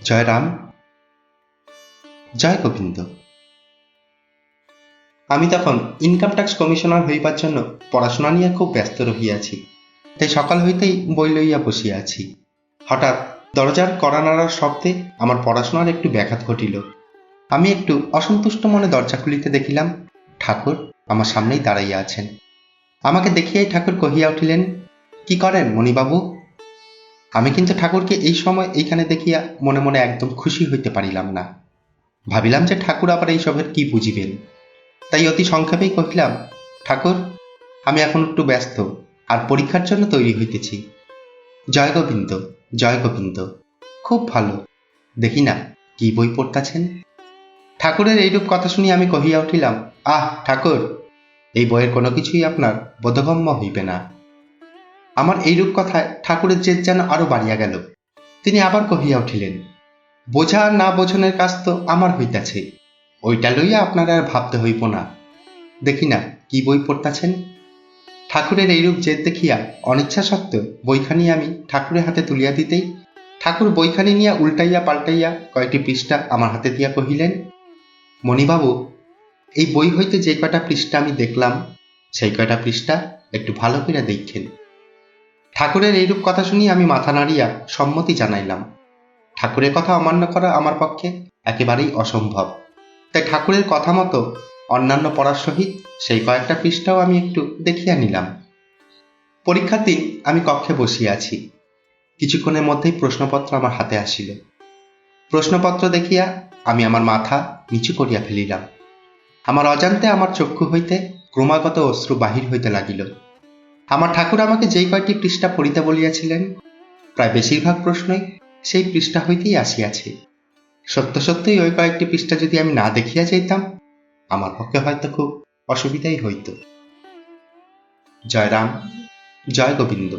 জয় রাম। জয় গোবিন্দ। আমি তখন income tax commissioner হইবার জন্য পড়াশোনা নিয়ে খুব ব্যস্ত রহিয়াছি, তাই সকাল হইতেই বই লইয়া বসিয়া আছি। হঠাৎ দরজার কড়া নাড়ার শব্দে আমার পড়াশোনার একটু ব্যাঘাত ঘটিল। আমি একটু অসন্তুষ্ট মনে দরজা খুলিতে দেখিলাম, ঠাকুর আমার সামনেই দাঁড়াইয়া আছেন। আমাকে দেখিয়াই ঠাকুর কহিয়া উঠিলেন, কি করেন মণিবাবু? আমি কিন্তু ঠাকুরকে এই সময় এইখানে দেখিয়া মনে মনে একদম খুশি হইতে পারিলাম না। ভাবিলাম যে ঠাকুর আবার এইসবের কি বুঝিবেন? তাই অতি সংক্ষেপেই কহিলাম, ঠাকুর, আমি এখন একটু ব্যস্ত, আর পরীক্ষার জন্য তৈরি হইতেছি। জয় গোবিন্দ জয় গোবিন্দ, খুব ভালো। দেখি না, কি বই পড়তাছেন? ঠাকুরের এইরূপ কথা শুনি আমি কহিয়া উঠিলাম, আহ, ঠাকুর, এই বইয়ের কোনো কিছুই আপনার বোধগম্য হইবে না। আমার এইরূপ কথায় ঠাকুরের জেদ যেন আরও বাড়িয়া গেল। তিনি আবার কহিয়া উঠিলেন, বোঝা না বোঝনের কাজ তো আমার হইতাছে, ওইটা লইয়া আপনারা আর ভাবতে হইব না। দেখি না, কি বই পড়তাছেন? ঠাকুরের এইরূপ জেদ দেখিয়া অনিচ্ছা সত্ত্বেও বইখানি আমি ঠাকুরের হাতে তুলিয়া দিতেই ঠাকুর বইখানি নিয়া উল্টাইয়া পাল্টাইয়া কয়েকটি পৃষ্ঠা আমার হাতে দিয়া কহিলেন, মণিবাবু, এই বই হইতে যে কয়টা পৃষ্ঠা আমি দেখলাম, সেই কয়টা পৃষ্ঠা একটু ভালো করে দেখেন। ঠাকুরের এইরূপ কথা শুনি আমি মাথা নাড়িয়া সম্মতি জানাইলাম। ঠাকুরের কথা অমান্য করা আমার পক্ষে একেবারেই অসম্ভব। তাই ঠাকুরের কথা মতো অন্যান্য পড়ার সহিত সেই কয়েকটা পৃষ্ঠাও আমি একটু দেখিয়া নিলাম। পরীক্ষার দিন আমি কক্ষে বসিয়া আছি। কিছুক্ষণের মধ্যেই প্রশ্নপত্র আমার হাতে আসিল। প্রশ্নপত্র দেখিয়া আমি আমার মাথা নিচু করিয়া ফেলিলাম। আমার অজান্তে আমার চক্ষু হইতে ক্রমাগত অশ্রু বাহির হইতে লাগিল। আমার ঠাকুর আমাকে যেই কয়টি পৃষ্ঠা পড়িতে বলিয়াছিলেন, প্রায় বেশিরভাগ প্রশ্নই সেই পৃষ্ঠা হইতেই আসিয়াছে। সত্য সত্যই ওই কয়েকটি পৃষ্ঠা যদি আমি না দেখিয়া যাইতাম, আমার পক্ষে হয়তো খুব অসুবিধাই হইত। জয়রাম, জয় গোবিন্দ।